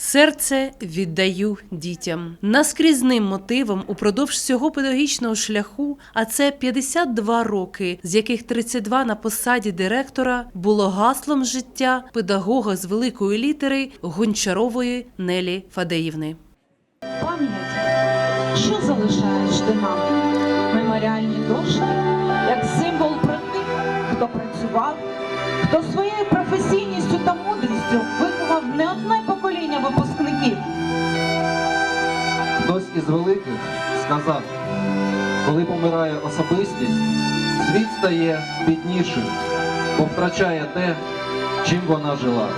Серце віддаю дітям. Наскрізним мотивом упродовж всього педагогічного шляху, а це 52 роки, з яких 32 на посаді директора, було гаслом життя педагога з великої літери Гончарової Нелі Фадеївни. Пам'ять, що залишаєш ти нам? Меморіальні дошки, як символ про тих, хто працював, хто своєю професійністю та мудрістю виховав не одне Хтось із великих сказав, коли помирає особистість, світ стає біднішим, бо втрачає те, чим вона жила.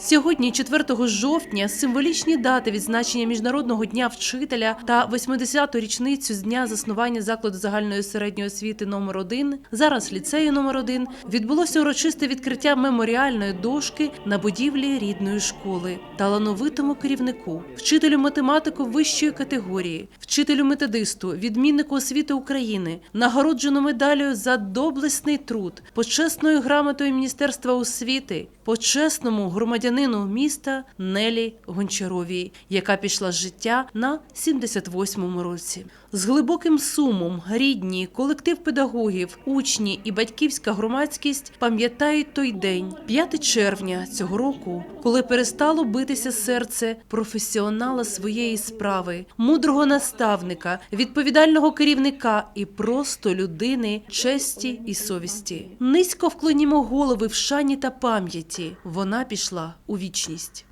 Сьогодні, 4 жовтня, символічні дати відзначення Міжнародного дня вчителя та 80-ту річницю з дня заснування закладу загальної середньої освіти номер 1 зараз ліцею номер 1 відбулося урочисте відкриття меморіальної дошки на будівлі рідної школи, талановитому керівнику, вчителю математику вищої категорії, вчителю методисту, відміннику освіти України, нагороджено медаллю за доблесний труд, почесною грамотою Міністерства освіти, почесному громадянину міста Нелі Гончаровій, яка пішла з життя на 78-му році. З глибоким сумом рідні, колектив педагогів, учні і батьківська громадськість пам'ятають той день, 5 червня цього року, коли перестало битися серце професіонала своєї справи, мудрого наставника, відповідального керівника і просто людини честі і совісті. Низько вклонімо голови в шані та пам'яті. Вона пішла у вічність.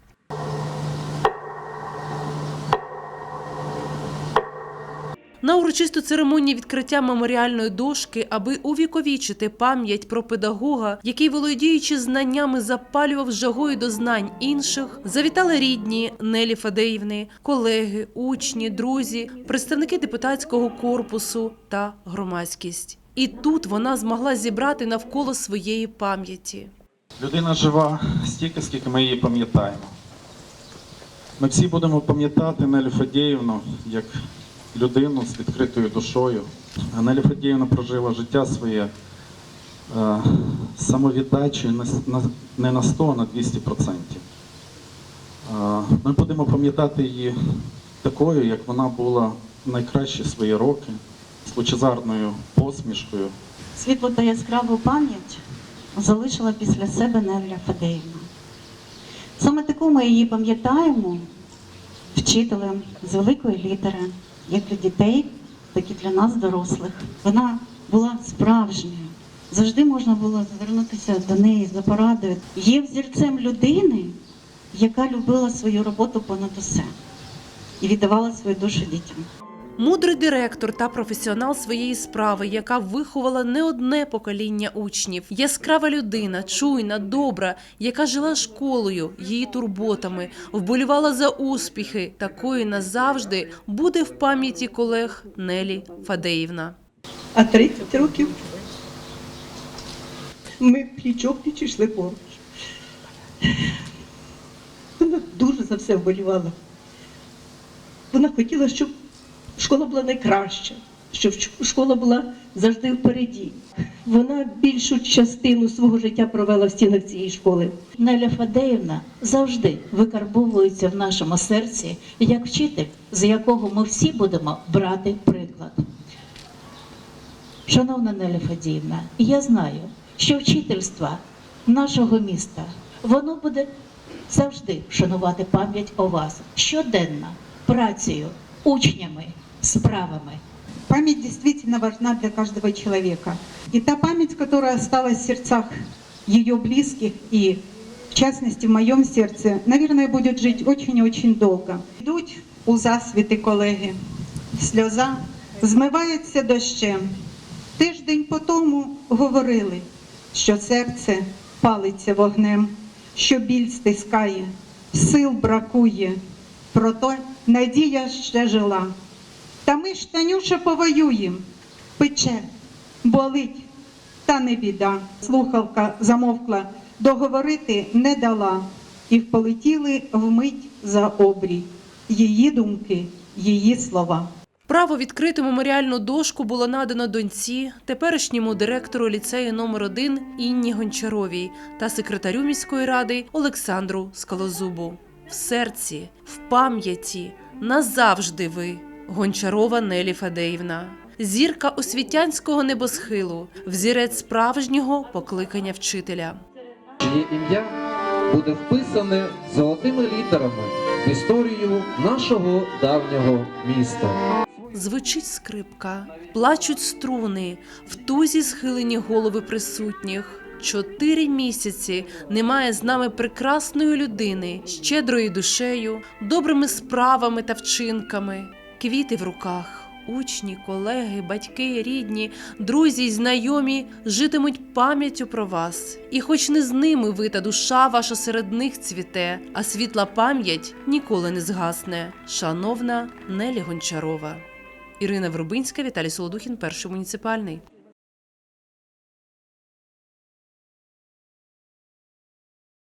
На урочисту церемонію відкриття меморіальної дошки, аби увіковічити пам'ять про педагога, який, володіючи знаннями, запалював жагою до знань інших, завітали рідні Нелі Фадеївни, колеги, учні, друзі, представники депутатського корпусу та громадськість. І тут вона змогла зібрати навколо своєї пам'яті. Людина жива стільки, скільки ми її пам'ятаємо. Ми всі будемо пам'ятати Нелю Фадіївну як людину з відкритою душою. А Неля Фадіївна прожила життя своє е, самовіддачею не на- 100, а на 200%. Е, Ми будемо пам'ятати її такою, як вона була в найкращі свої роки, з лучезарною посмішкою, Світлу та яскраву пам'ять залишила після себе Неля Фадеївна. Саме таку ми її пам'ятаємо вчителем з великої літери, як для дітей, так і для нас, дорослих. Вона була справжньою. Завжди можна було звернутися до неї за порадою. Є взірцем людини, яка любила свою роботу понад усе і віддавала свою душу дітям. Мудрий директор та професіонал своєї справи, яка виховала не одне покоління учнів, яскрава людина, чуйна, добра, яка жила школою, її турботами, вболівала за успіхи. Такою назавжди буде в пам'яті колег Нелі Фадеївна. А 30 років ми пліч-опліч йшли поруч. Вона дуже за все вболівала. Вона хотіла, щоб школа була найкраща, щоб школа була завжди впереді. Вона більшу частину свого життя провела в стінах цієї школи. Неля Фадеївна завжди викарбовується в нашому серці як вчитель, з якого ми всі будемо брати приклад. Шановна Неля Фадіївна, я знаю, що вчительство нашого міста воно буде завжди шанувати пам'ять о вас щоденно, працею, учнями, справами. Память действительно важна для каждого человека. И та память, которая осталась в сердцах ее близких и, в частности, в моем сердце, наверное, будет жить очень и очень долго. Йдуть у засвіти колеги, сльоза змивається дощем. Тиждень по тому говорили, що серце палиться вогнем, що біль стискає, сил бракує. Проте надія ще жила. Та ми ж, Танюша, повоюєм, пече, болить, та не біда. Слухавка замовкла, договорити не дала, і полетіли вмить за обрій. Її думки, її слова. Право відкрити меморіальну дошку було надано доньці, теперішньому директору ліцею номер 1 Інні Гончаровій та секретарю міської ради Олександру Скалозубу. в серці, в пам'яті, назавжди ви, Гончарова Нелі Фадеївна. Зірка освітянського небосхилу, взірець справжнього покликання вчителя. чиє ім'я буде вписане золотими літерами в історію нашого давнього міста. Звучить скрипка, плачуть струни, в тузі схилені голови присутніх. Чотири місяці немає з нами прекрасної людини, щедрою душею, добрими справами та вчинками, квіти в руках. Учні, колеги, батьки, рідні, друзі й знайомі житимуть пам'яттю про вас. І хоч не з ними ви та душа ваша серед них цвіте, а світла пам'ять ніколи не згасне. Шановна Нелі Гончарова. Ірина Врубинська, Віталій Солодухін, перший муніципальний.